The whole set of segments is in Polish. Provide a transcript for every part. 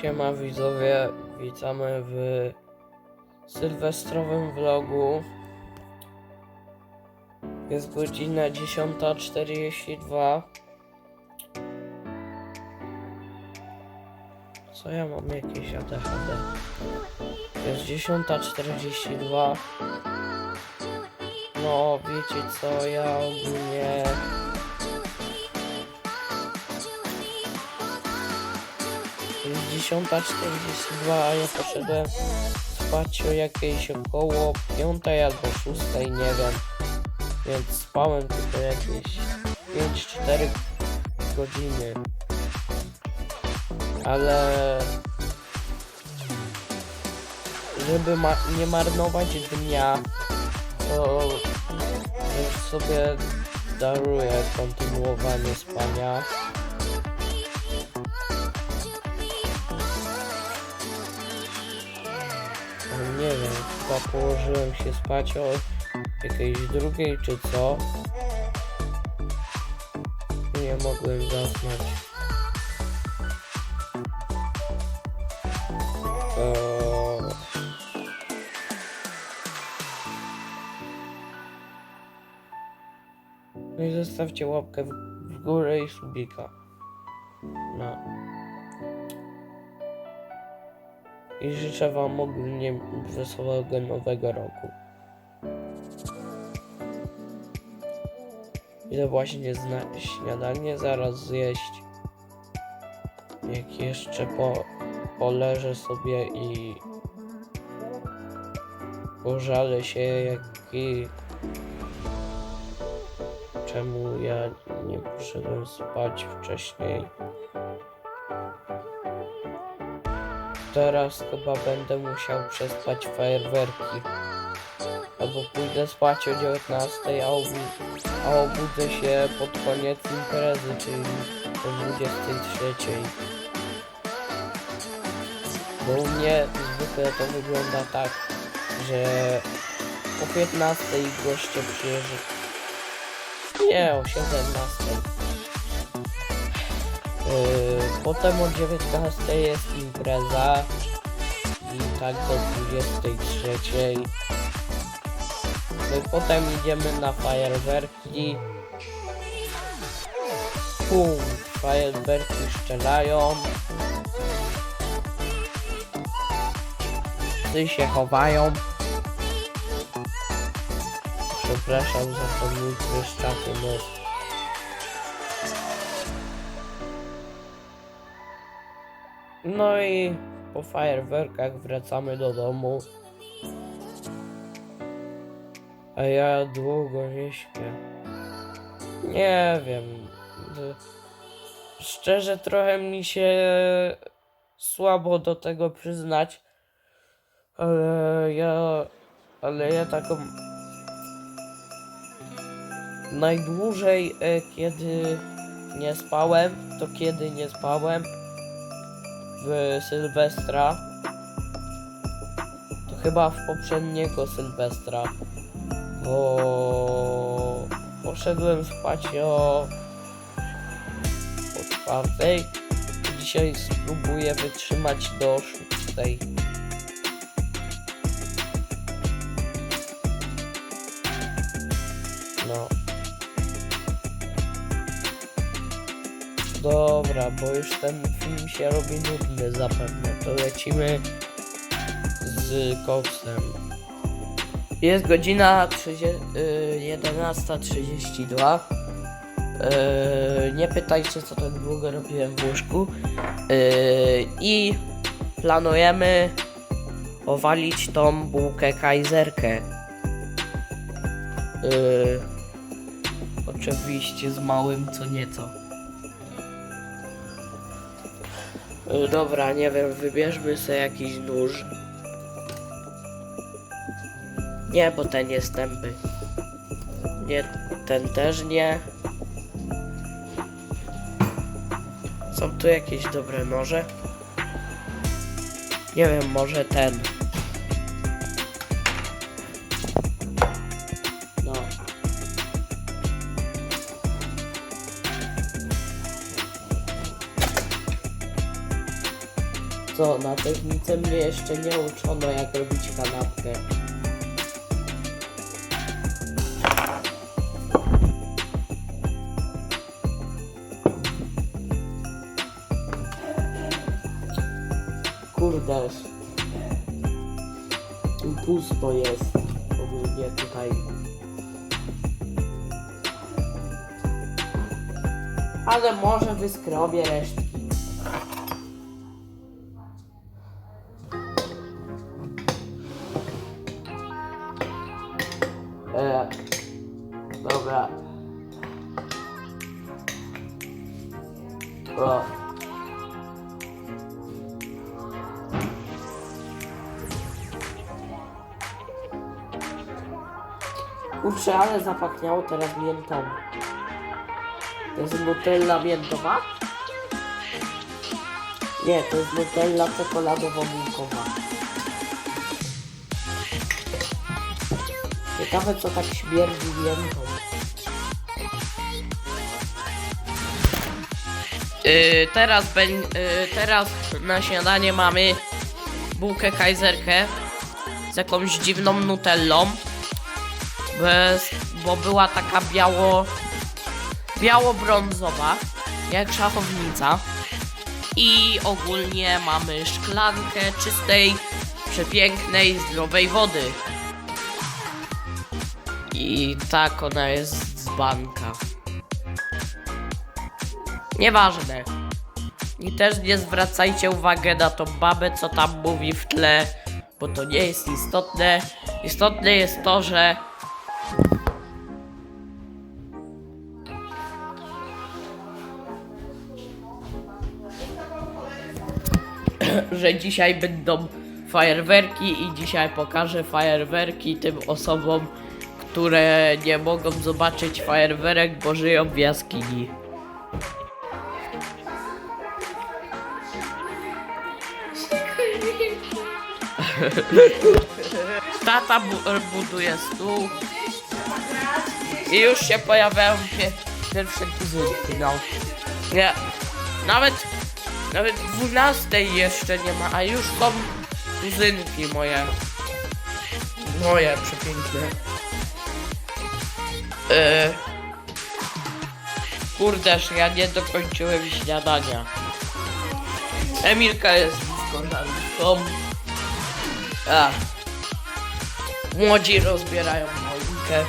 Siema widzowie, witamy w sylwestrowym vlogu. Jest godzina 10.42. Co ja mam jakieś ADHD? Jest 10.42. No, wiecie co, ja ogólnie... 10.42, a ja poszedłem spać o jakiejś około 5 albo 6, nie wiem. Więc spałem tylko jakieś 5-4 godziny. Ale żeby ma nie marnować dnia, to już sobie daruję kontynuowanie spania. Chyba położyłem się spać o jakiejś drugiej czy co. Nie mogłem zasnąć. Eee... No i zostawcie łapkę w, górę i subika. No. I życzę wam ogólnie wesołego nowego roku. Idę właśnie śniadanie zaraz zjeść. Jak jeszcze po poleżę sobie i pożalę się jaki czemu ja nie poszedłem spać wcześniej. Teraz chyba będę musiał przespać fajerwerki. Albo pójdę spać o 19, a, obu- a obudzę się pod koniec imprezy, czyli o 23. Bo u mnie zwykle to wygląda tak, że o 15 goście przyjeżdżają. Nie, o 17. Yy, potem o 19 jest impreza i tak do 23. No potem idziemy na fajerwerki. Pum, fajerwerki strzelają. Psy się chowają. Przepraszam za ten mój kryszczaty nos. No i po fajerwerkach wracamy do domu. A ja długo nie śpię. Nie wiem. Szczerze trochę mi się słabo do tego przyznać. Ale ja. Ale ja taką. Najdłużej e, kiedy nie spałem, to kiedy nie spałem Sylwestra. To chyba w poprzedniego Sylwestra. Bo poszedłem spać o, o czwartej. Dzisiaj spróbuję wytrzymać do szóstej. Dobra, bo już ten film się robi nudny zapewne. To lecimy z koksem. Jest godzina 30, y, 11.32. Y, nie pytajcie, co tak długo robiłem w łóżku. Y, I planujemy powalić tą bułkę kajzerkę. Y, oczywiście z małym co nieco. Dobra, nie wiem, wybierzmy sobie jakiś nóż. Nie, bo ten jest tępy. Nie, ten też nie. Są tu jakieś dobre noże? Nie wiem, może ten. Co, na technice mnie jeszcze nie uczono jak robić kanapkę. Kurde. Tu pusto jest. Ogólnie tutaj. Ale może wyskrobię resztki. E, dobra. O. Kurczę, ale zapachniało teraz miętą. To jest Nutella miętowa? Nie, to jest Nutella czekoladowo-bułkowa. Ciekawe co tak śmierdzi miętą. Yy, teraz, yy, teraz na śniadanie mamy bułkę kajzerkę z jakąś dziwną nutellą. Bez, bo była taka biało biało-brązowa, jak szachownica. I ogólnie mamy szklankę czystej, przepięknej, zdrowej wody. I tak ona jest z banka. Nieważne. I też nie zwracajcie uwagi na tą babę, co tam mówi w tle, bo to nie jest istotne. Istotne jest to, że że dzisiaj będą fajerwerki i dzisiaj pokażę fajerwerki tym osobom, które nie mogą zobaczyć fajerwerek, bo żyją w jaskini. Tata bu buduje stół i już się pojawiają pie pierwsze kuzynki, no. Nie, nawet nawet 12 jeszcze nie ma, a już są kuzynki moje. Moje przepiękne. Yy. Kurdeż, ja nie dokończyłem śniadania. Emilka jest z koleżanką. A. Młodzi rozbierają choinkę.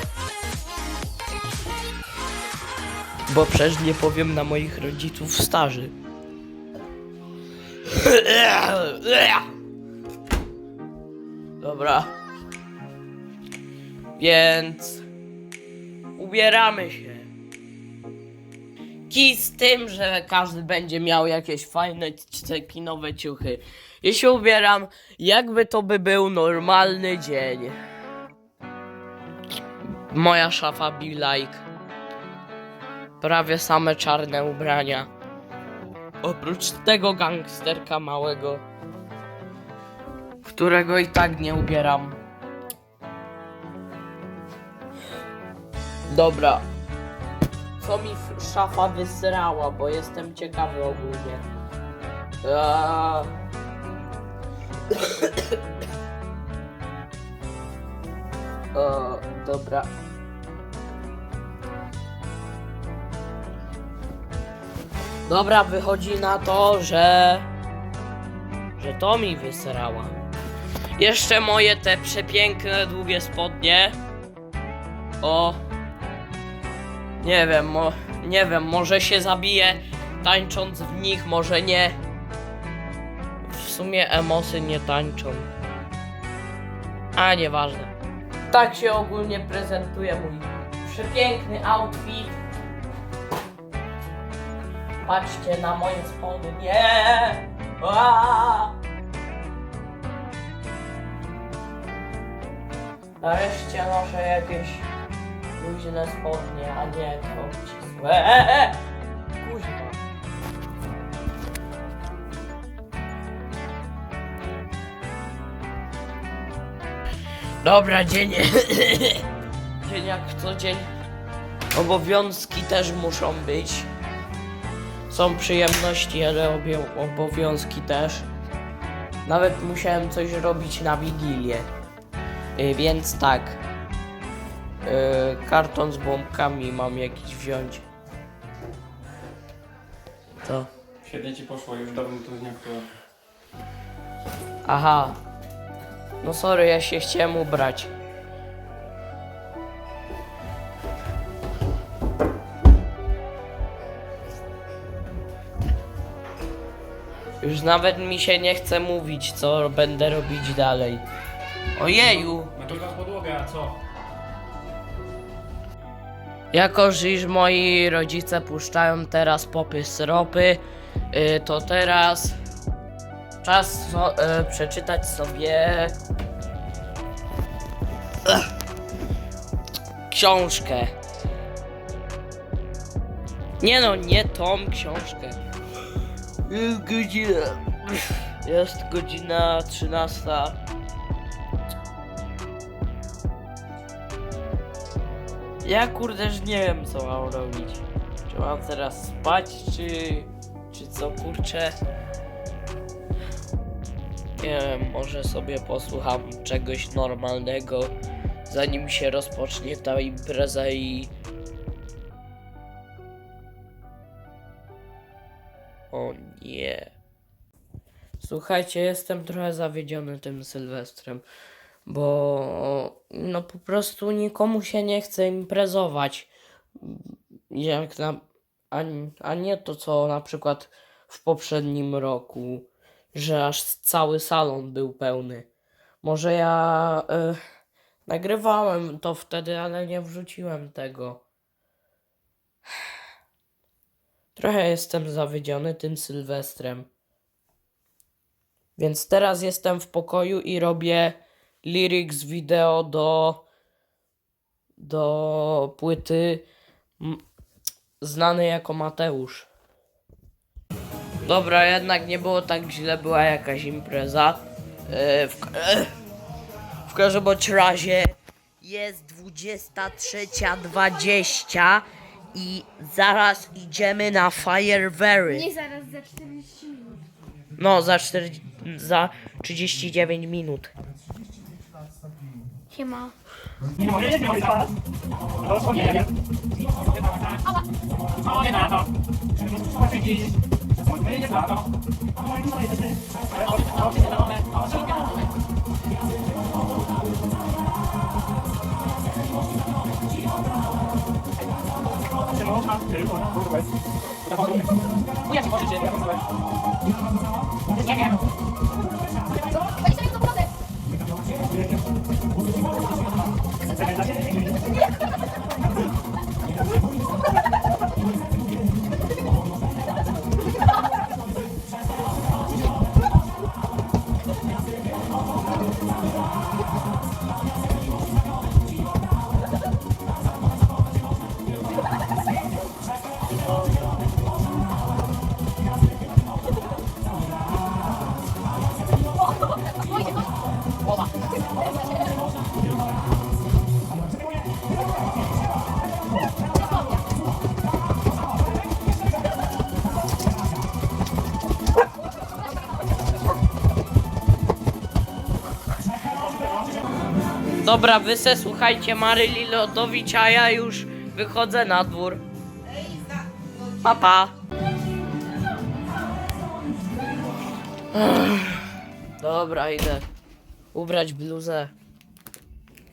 Bo przecież nie powiem na moich rodziców starzy. Dobra. Więc ubieramy się. Kij z tym, że każdy będzie miał jakieś fajne cekinowe ciuchy. Ja się ubieram, jakby to by był normalny dzień. Moja szafa be like. Prawie same czarne ubrania. Oprócz tego gangsterka małego, którego i tak nie ubieram. Dobra. Co mi szafa wysrała, bo jestem ciekawy ogólnie. Eee. o, dobra. Dobra, wychodzi na to, że... Że to mi wysrała. Jeszcze moje te przepiękne, długie spodnie. O... Nie wiem, mo... nie wiem, może się zabije tańcząc w nich, może nie. W sumie emosy nie tańczą. A, nieważne. Tak się ogólnie prezentuje mój przepiękny outfit. Patrzcie na moje spodnie. Aaaa! Nareszcie noszę jakieś luźne spodnie, a nie to obcisłe. Eee! Kuźwa. Dobra, dzień. dzień jak co dzień. Obowiązki też muszą być. Są przyjemności, ale obowiązki też. Nawet musiałem coś robić na Wigilię. Y, więc tak. Y, karton z bombkami mam jakiś wziąć. To. Świetnie ci poszło, już dawno to nie. Aha. No sorry, ja się chciałem ubrać. Już nawet mi się nie chce mówić, co będę robić dalej. Ojeju! Nagrywa podłogę, a co? Jako, już moi rodzice puszczają teraz popis ropy, y, to teraz czas so, y, przeczytać sobie książkę. Nie no, nie tą książkę. Jest godzina. Jest godzina 13. Ja kurde nie wiem co mam robić. Czy mam teraz spać, czy, czy co kurczę? Nie wiem, może sobie posłucham czegoś normalnego, zanim się rozpocznie ta impreza i... O nie. Słuchajcie, jestem trochę zawiedziony tym Sylwestrem, bo no po prostu nikomu się nie chce imprezować. Jak na, a, a nie to, co na przykład w poprzednim roku, że aż cały salon był pełny. Może ja e, nagrywałem to wtedy, ale nie wrzuciłem tego. Trochę jestem zawiedziony tym Sylwestrem. Więc teraz jestem w pokoju i robię lyrics wideo do do płyty znanej jako Mateusz. Dobra, jednak nie było tak źle, była jakaś impreza. E, w, e, w każdym bądź razie jest 23.20 i zaraz idziemy na Firewery. Nie zaraz za 40 minut. No, za, 4, za 39 minut. ใช่ไหมกูอยากกินข้าวเฉยๆ Saya. Dobra, wy se słuchajcie Maryli Lodowicz, a ja już wychodzę na dwór. Papa. Dobra, idę ubrać bluzę.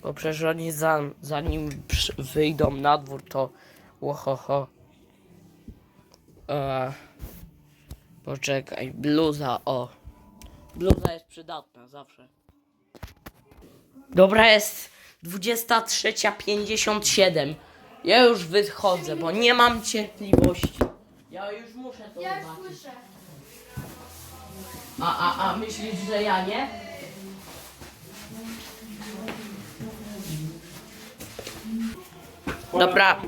Bo przecież oni za, zanim wyjdą na dwór, to łohoho. E, poczekaj, bluza, o. Bluza jest przydatna zawsze. Dobra, jest 23.57. Ja już wychodzę, bo nie mam cierpliwości. Ja już muszę to Ja już zobaczyć. słyszę. A, a, a myślisz, że ja nie? Dobra.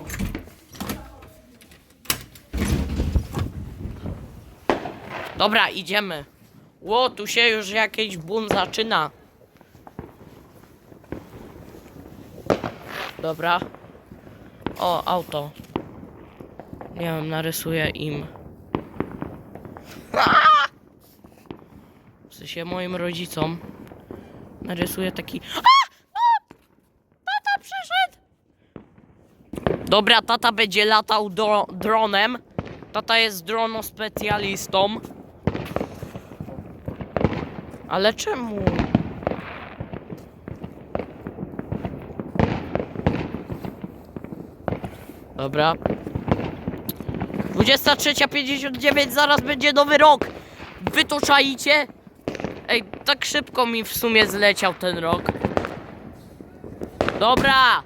Dobra, idziemy. Ło, tu się już jakiś bum zaczyna. Dobra. O, auto. Nie wiem, narysuję im. W sensie moim rodzicom, narysuję taki... Tata przyszedł! Dobra, tata będzie latał dro dronem. Tata jest dronospecjalistą. Ale czemu? Dobra. 23.59, zaraz będzie nowy rok. Wy to czaicie? Ej, tak szybko mi w sumie zleciał ten rok. Dobra.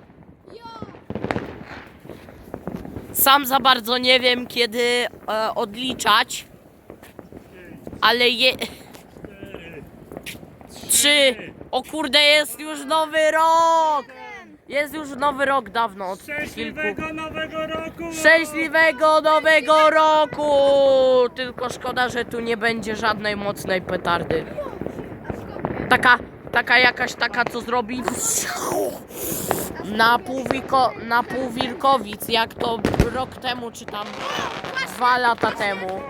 Sam za bardzo nie wiem kiedy e, odliczać. Ale je... Trzy. O kurde, jest już nowy rok! Jest już nowy rok dawno od kilku... Szczęśliwego nowego roku! Szczęśliwego nowego roku! Tylko szkoda, że tu nie będzie żadnej mocnej petardy. Taka, taka jakaś taka, co zrobi na pół, wiko, na pół Wilkowic, jak to rok temu, czy tam dwa lata temu.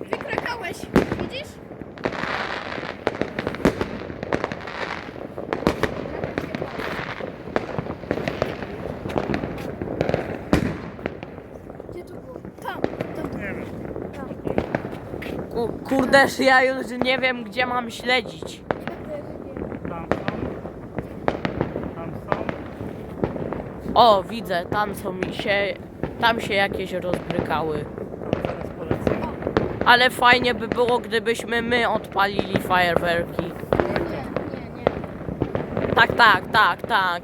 Wykrakałeś, widzisz? Gdzie to było? Tam, tam, Nie wiem, Ku, kurde, ja już nie wiem, gdzie mam śledzić. tam są. Tam są. O, widzę, tam co mi się, tam się jakieś rozbrykały. Polecimy. Ale fajnie by było, gdybyśmy my odpalili fajerwerki. Nie, nie, nie. Tak, tak, tak, tak.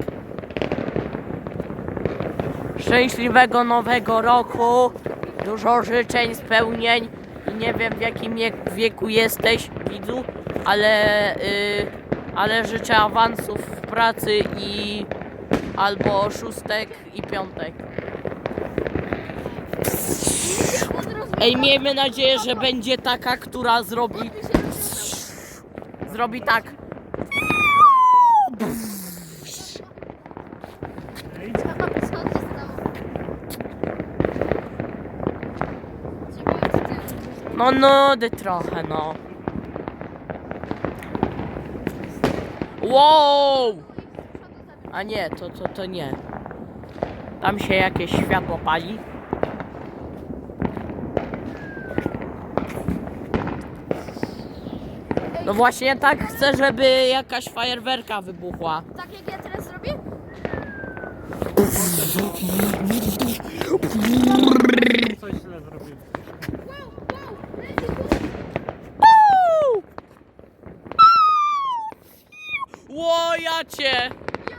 Szczęśliwego nowego roku. Dużo życzeń, spełnień. Nie wiem w jakim wiek- wieku jesteś, widzu, ale, y, ale życzę awansów w pracy i albo szóstek i piątek. Ej, miejmy nadzieję, że będzie taka, która zrobi. Zrobi tak. Co się stało? No nudy trochę, no. Wow! A nie, to, to, to nie. Tam się jakieś światło pali. No właśnie tak chcę, żeby jakaś fajerwerka wybuchła. Tak jak ja teraz zrobię? Coś źle zrobiłem. Wow, wow, leci tu. Uuu! Łojacie! Ja.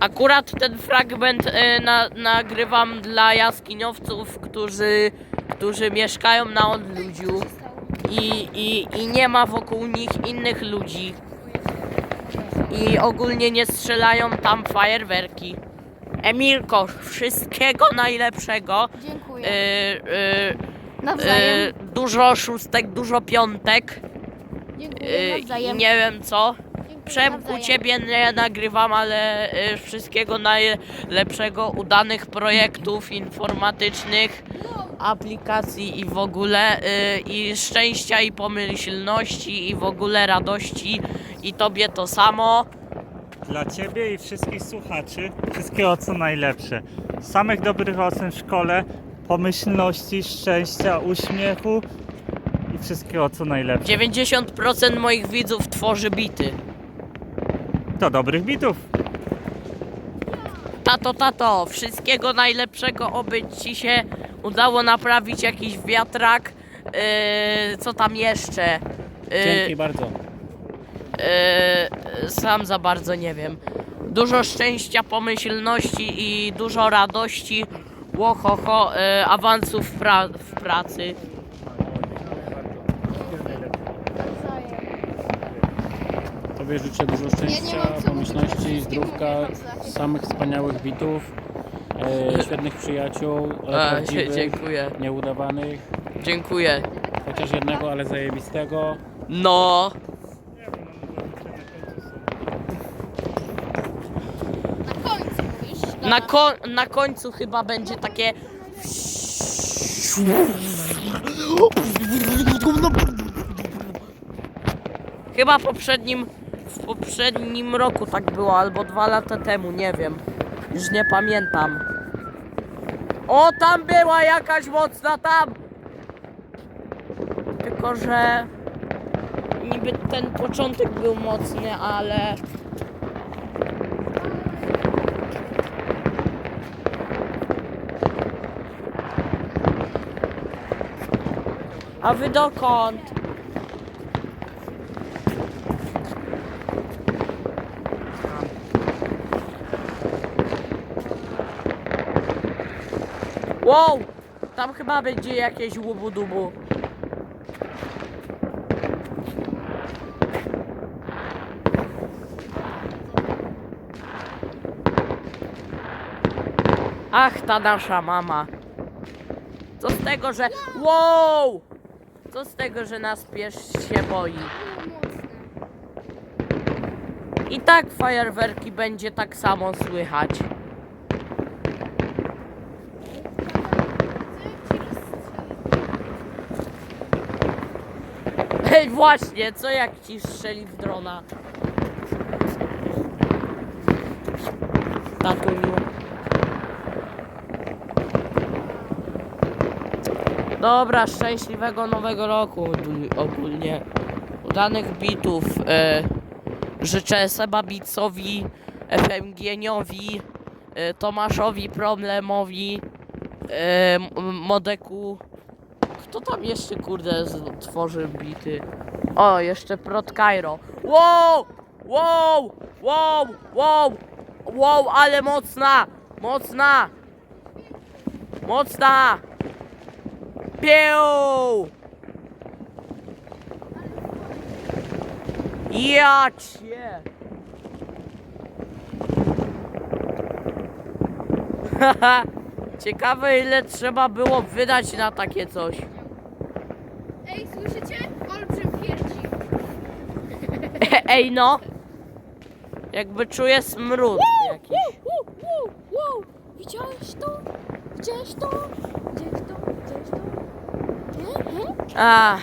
Akurat ten fragment e, na, nagrywam dla jaskiniowców, którzy, którzy mieszkają na odludziu i, i, i nie ma wokół nich innych ludzi i ogólnie nie strzelają tam fajerwerki. Emilko, wszystkiego najlepszego. Dziękuję. E, Nawzajem. e, dużo szóstek, dużo piątek. Dziękuję i nawzajem. nie wiem co. Przemku nawzajem. ciebie nie nagrywam, ale y, wszystkiego najlepszego, udanych projektów informatycznych, aplikacji i w ogóle y, i szczęścia i pomyślności i w ogóle radości i tobie to samo. Dla Ciebie i wszystkich słuchaczy wszystkiego co najlepsze. Samych dobrych ocen w szkole, pomyślności, szczęścia, uśmiechu i wszystkiego co najlepsze. 90% moich widzów tworzy bity. Do dobrych bitów. Tato, tato, wszystkiego najlepszego, oby ci się udało naprawić jakiś wiatrak. Yy, co tam jeszcze? Yy, Dzięki bardzo. Yy, sam za bardzo nie wiem. Dużo szczęścia, pomyślności i dużo radości, łohoho, yy, awansów w, pra w pracy. Nawzajem. Tobie życzę dużo szczęścia, pomyślności, zdrówka, samych wspaniałych bitów, e, świetnych przyjaciół, ale prawdziwych, dziękuję, nieudawanych, dziękuję. chociaż jednego, ale zajebistego. No, Na końcu mówisz? na, ko na końcu chyba będzie takie. Chyba poprzednim, poprzednim roku tak było, albo dwa lata temu, nie wiem. Już nie pamiętam. O, tam była jakaś mocna, tam! Tylko, że niby ten początek był mocny, ale... A wy dokąd? Wow! Tam chyba będzie jakieś łubu-dubu. Ach, ta nasza mama. Co z tego, że... Wow! Co z tego, że nas pies się boi? I tak fajerwerki będzie tak samo słychać. Właśnie, co jak ci strzeli w drona? Tatuniu. Dobra, szczęśliwego nowego roku ogól- ogólnie. Udanych bitów. E, życzę Sebabicowi, FMGNiowi, e, Tomaszowi Problemowi, e, Modeku. Kto tam jeszcze kurde tworzy bity? O, jeszcze Prot Cairo. Wow! Wow! Wow! Wow! Wow, ale mocna! Mocna! Mocna! Piu! Ja cię! Ciekawe ile trzeba było wydać na takie coś. Ej, słyszycie? Olbrzym pierdzi. Ej no! Jakby czuję smród jakiś. Wow, wow, wow. Widziałeś to? Widziałeś to? Widziałeś to? Widziałeś to? Nie? Nie? A,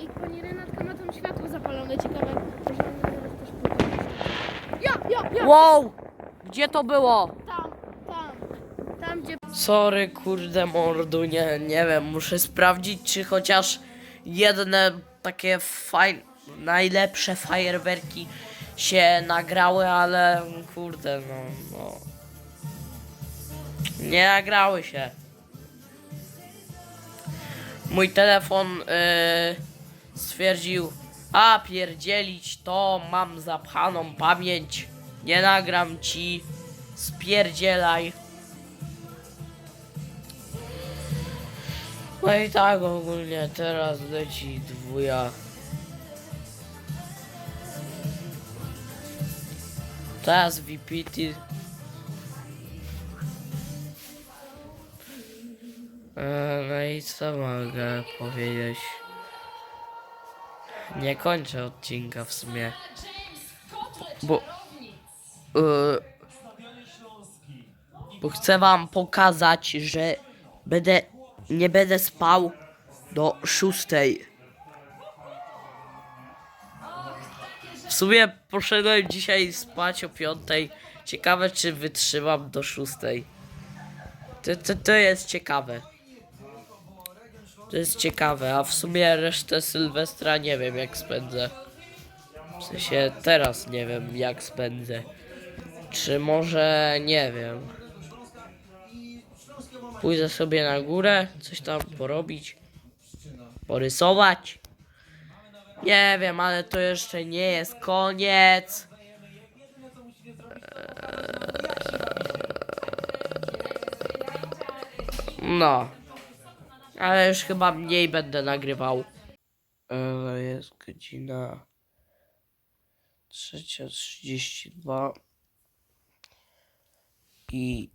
Ej, pani Renatka ma tam światło zapalone, ciekawe. Może ona zaraz też pójdzie. Ja, ja, ja! wow! Gdzie to było? Tam, tam. Tam, gdzie... Sorry, kurde mordu, nie, nie wiem, muszę sprawdzić, czy chociaż jedne takie faj... najlepsze fajerwerki się nagrały, ale kurde, no, no. Nie nagrały się. Mój telefon yy, stwierdził, a pierdzielić to, mam zapchaną pamięć, nie nagram ci, spierdzielaj. No i tak ogólnie teraz leci dwuja. Teraz VPT. E, No i co mogę powiedzieć? Nie kończę odcinka w sumie. Bo... e, bo chcę wam pokazać, że będę nie będę spał do szóstej. W sumie poszedłem dzisiaj spać o piątej. Ciekawe czy wytrzymam do szóstej. To, to, to jest ciekawe. To jest ciekawe, a w sumie resztę Sylwestra nie wiem jak spędzę. W sensie teraz nie wiem jak spędzę. Czy może nie wiem. Pójdę sobie na górę, coś tam porobić, porysować. Nie wiem, ale to jeszcze nie jest koniec. Eee, No. Ale już chyba mniej będę nagrywał. Ale jest godzina 3.32 i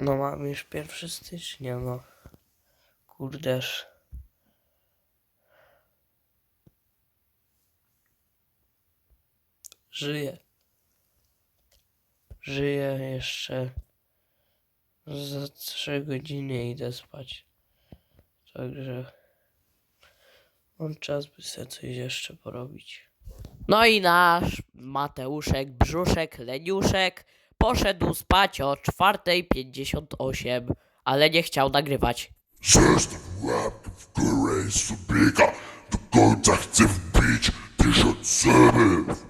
no mam już 1 stycznia, no. Kurdeż. Żyję. Żyję jeszcze. Za 3 godziny idę spać. Także mam czas, by sobie coś jeszcze porobić. No i nasz Mateuszek Brzuszek Leniuszek Poszedł spać o 4.58, ale nie chciał nagrywać. Zestaw rapów Grace biega do końca chcę wbić tysiąc serów.